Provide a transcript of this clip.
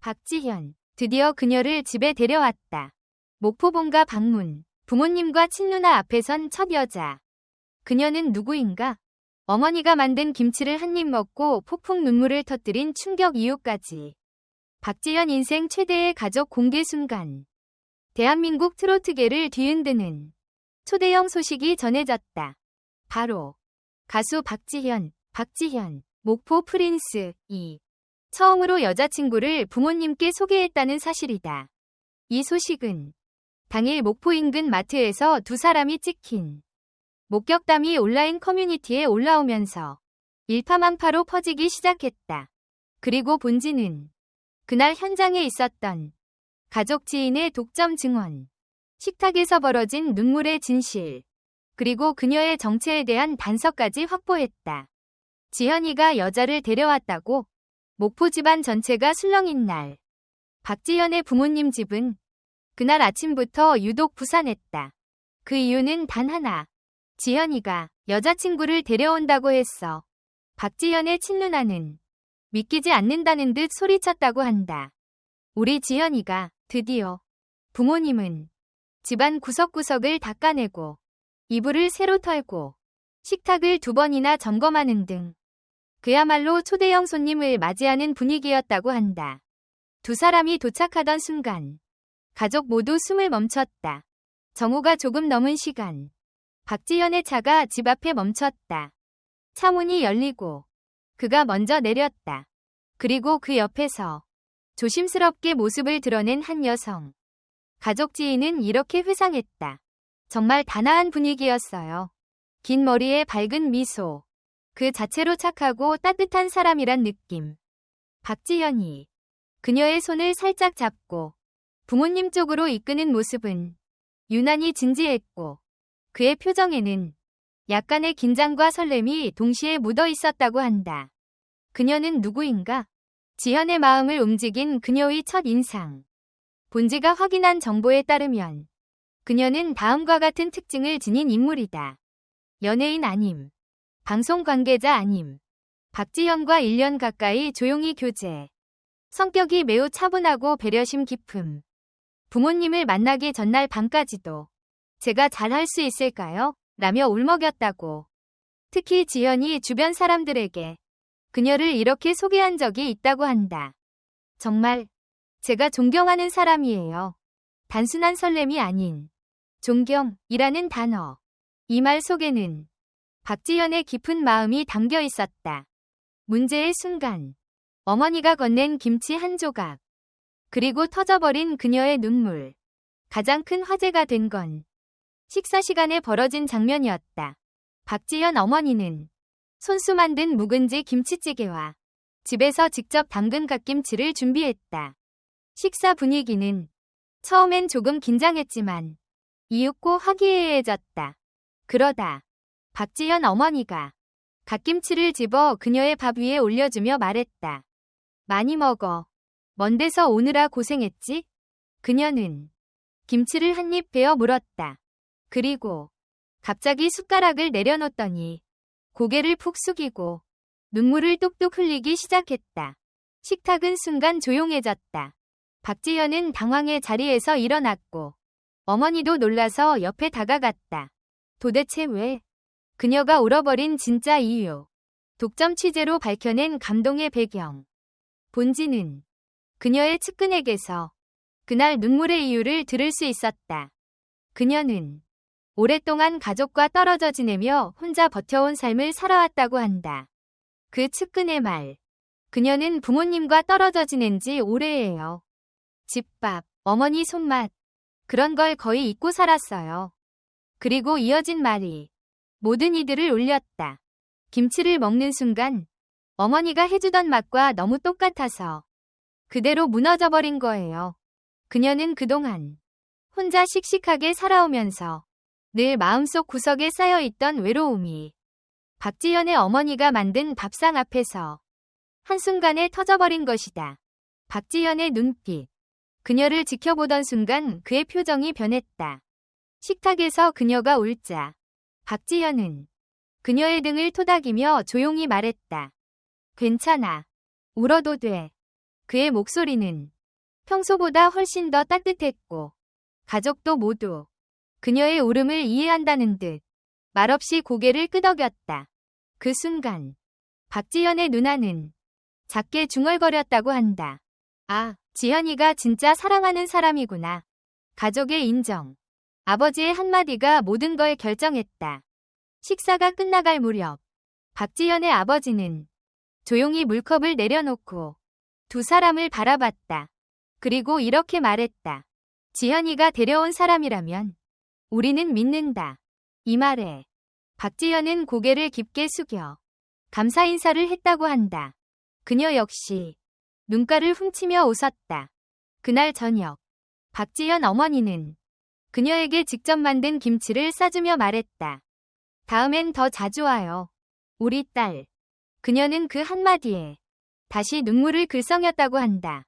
박지현, 드디어 그녀를 집에 데려왔다. 목포본가 방문, 부모님과 친누나 앞에 선 첫 여자. 그녀는 누구인가? 어머니가 만든 김치를 한 입 먹고 폭풍 눈물을 터뜨린 충격 이유까지. 박지현 인생 최대의 가족 공개 순간. 대한민국 트로트계를 뒤흔드는 초대형 소식이 전해졌다. 바로 가수 박지현, 박지현, 목포 프린스 2. 처음으로 여자친구를 부모님께 소개했다는 사실이다. 이 소식은 당일 목포 인근 마트에서 두 사람이 찍힌 목격담이 온라인 커뮤니티에 올라오면서 일파만파로 퍼지기 시작했다. 그리고 본지는 그날 현장에 있었던 가족 지인의 독점 증언, 식탁에서 벌어진 눈물의 진실, 그리고 그녀의 정체에 대한 단서까지 확보했다. 지현이가 여자를 데려왔다고 목포 집안 전체가 술렁인 날. 박지현의 부모님 집은 그날 아침부터 유독 부산했다. 그 이유는 단 하나. 지현이가 여자친구를 데려온다고 했어. 박지현의 친누나는 믿기지 않는다는 듯 소리쳤다고 한다. 우리 지현이가 드디어 부모님은 집안 구석구석을 닦아내고 이불을 새로 털고 식탁을 두 번이나 점검하는 등 그야말로 초대형 손님을 맞이하는 분위기였다고 한다. 두 사람이 도착하던 순간 가족 모두 숨을 멈췄다. 정오가 조금 넘은 시간 박지현의 차가 집 앞에 멈췄다. 차 문이 열리고 그가 먼저 내렸다. 그리고 그 옆에서 조심스럽게 모습을 드러낸 한 여성. 가족 지인은 이렇게 회상했다. 정말 단아한 분위기였어요. 긴 머리에 밝은 미소. 그 자체로 착하고 따뜻한 사람이란 느낌. 박지현이 그녀의 손을 살짝 잡고 부모님 쪽으로 이끄는 모습은 유난히 진지했고 그의 표정에는 약간의 긴장과 설렘이 동시에 묻어 있었다고 한다. 그녀는 누구인가? 지현의 마음을 움직인 그녀의 첫 인상. 본지가 확인한 정보에 따르면 그녀는 다음과 같은 특징을 지닌 인물이다. 연예인 아님. 방송 관계자 아님. 박지현과 1년 가까이 조용히 교제. 성격이 매우 차분하고 배려심 깊음. 부모님을 만나기 전날 밤까지도 제가 잘할 수 있을까요? 라며 울먹였다고. 특히 지현이 주변 사람들에게 그녀를 이렇게 소개한 적이 있다고 한다. 정말 제가 존경하는 사람이에요. 단순한 설렘이 아닌 존경이라는 단어. 이 말 속에는 박지현의 깊은 마음이 담겨 있었다. 문제의 순간, 어머니가 건넨 김치 한 조각, 그리고 터져버린 그녀의 눈물. 가장 큰 화제가 된 건 식사 시간에 벌어진 장면이었다. 박지현 어머니는 손수 만든 묵은지 김치찌개와 집에서 직접 담근 갓김치를 준비했다. 식사 분위기는 처음엔 조금 긴장했지만 이윽고 화기애애해졌다. 그러다 박지현 어머니가 갓김치를 집어 그녀의 밥 위에 올려주며 말했다. 많이 먹어. 먼 데서 오느라 고생했지? 그녀는 김치를 한 입 베어 물었다. 그리고 갑자기 숟가락을 내려놓더니 고개를 푹 숙이고 눈물을 뚝뚝 흘리기 시작했다. 식탁은 순간 조용해졌다. 박지현은 당황해 자리에서 일어났고 어머니도 놀라서 옆에 다가갔다. 도대체 왜? 그녀가 울어버린 진짜 이유. 독점 취재로 밝혀낸 감동의 배경. 본지는 그녀의 측근에게서 그날 눈물의 이유를 들을 수 있었다. 그녀는 오랫동안 가족과 떨어져 지내며 혼자 버텨온 삶을 살아왔다고 한다. 그 측근의 말. 그녀는 부모님과 떨어져 지낸 지 오래예요. 집밥, 어머니 손맛. 그런 걸 거의 잊고 살았어요. 그리고 이어진 말이 모든 이들을 울렸다. 김치를 먹는 순간 어머니가 해주던 맛과 너무 똑같아서 그대로 무너져버린 거예요. 그녀는 그동안 혼자 씩씩하게 살아오면서 늘 마음속 구석에 쌓여있던 외로움이 박지현의 어머니가 만든 밥상 앞에서 한순간에 터져버린 것이다. 박지현의 눈빛. 그녀를 지켜보던 순간 그의 표정이 변했다. 식탁에서 그녀가 울자 박지현은 그녀의 등을 토닥이며 조용히 말했다. 괜찮아. 울어도 돼. 그의 목소리는 평소보다 훨씬 더 따뜻했고, 가족도 모두 그녀의 울음을 이해한다는 듯 말없이 고개를 끄덕였다. 그 순간, 박지현의 누나는 작게 중얼거렸다고 한다. 아, 지현이가 진짜 사랑하는 사람이구나. 가족의 인정. 아버지의 한마디가 모든 걸 결정했다. 식사가 끝나갈 무렵, 박지현의 아버지는 조용히 물컵을 내려놓고 두 사람을 바라봤다. 그리고 이렇게 말했다. 지현이가 데려온 사람이라면 우리는 믿는다. 이 말에 박지현은 고개를 깊게 숙여 감사 인사를 했다고 한다. 그녀 역시 눈가를 훔치며 웃었다. 그날 저녁 박지현 어머니는 그녀에게 직접 만든 김치를 싸주며 말했다. 다음엔 더 자주 와요. 우리 딸. 그녀는 그 한마디에 다시 눈물을 글썽였다고 한다.